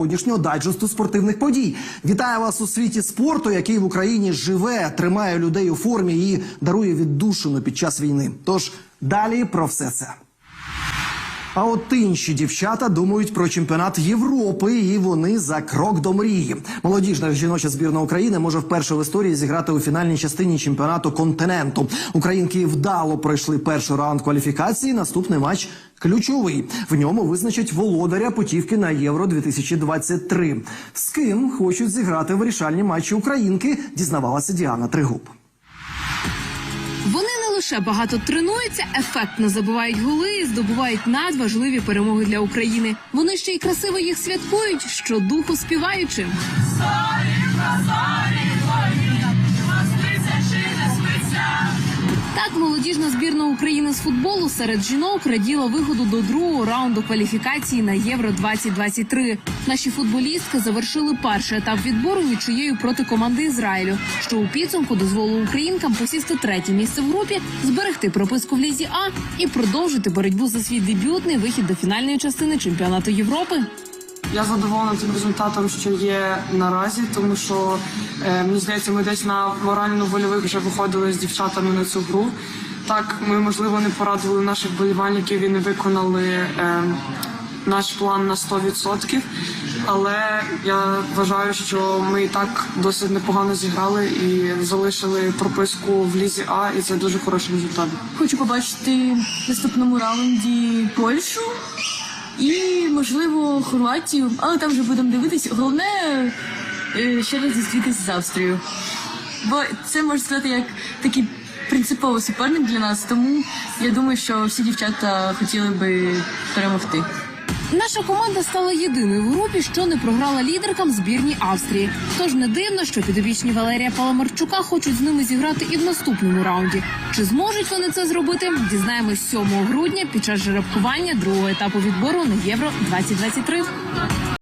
Сьогоднішнього дайджесту спортивних подій. Вітаю вас у світі спорту, який в Україні живе, тримає людей у формі і дарує віддушину під час війни. Тож далі про все це. А от інші дівчата думають про чемпіонат Європи, і вони за крок до мрії. Молодіжна жіноча збірна України може вперше в історії зіграти у фінальній частині чемпіонату континенту. Українки вдало пройшли перший раунд кваліфікації. Наступний матч ключовий. В ньому визначать володаря путівки на євро 2023 З ким хочуть зіграти вирішальні матчі українки, дізнавалася Діана Тригуб. Вони лише багато тренуються, ефектно забивають голи і здобувають надважливі перемоги для України. Вони ще й красиво їх святкують, що духу співаючи. Так, молодіжна збірна України з футболу серед жінок раділа виходу до другого раунду кваліфікації на Євро 2023 Наші футболістки завершили перший етап відбору нічиєю проти команди Ізраїлю, що у підсумку дозволило українкам посісти третє місце в групі, зберегти прописку в лізі А і продовжити боротьбу за свій дебютний вихід до фінальної частини чемпіонату Європи. Я задоволена тим результатом, що є наразі, тому що е, мені здається, ми десь на морально-вольових вже виходили з дівчатами на цю гру. Так, ми можливо не порадували наших болівальників і не виконали е, наш план на 100%, але я вважаю, що ми і так досить непогано зіграли і залишили прописку в лізі А, і це дуже хороший результат. Хочу побачити в наступному раунді Польщу і, можливо, Хорватію, але там вже будемо дивитись. Головне е, ще раз зустрітися з Австрією. Бо це можна сказати як такий принциповий суперник для нас, тому я думаю, що всі дівчата хотіли би перемогти. Наша команда стала єдиною в групі, що не програла лідеркам збірні Австрії. Тож не дивно, що підопічні Валерія Паламарчука хочуть з ними зіграти і в наступному раунді. Чи зможуть вони це зробити? Дізнаємось 7 грудня під час жеребкування другого етапу відбору на євро 2023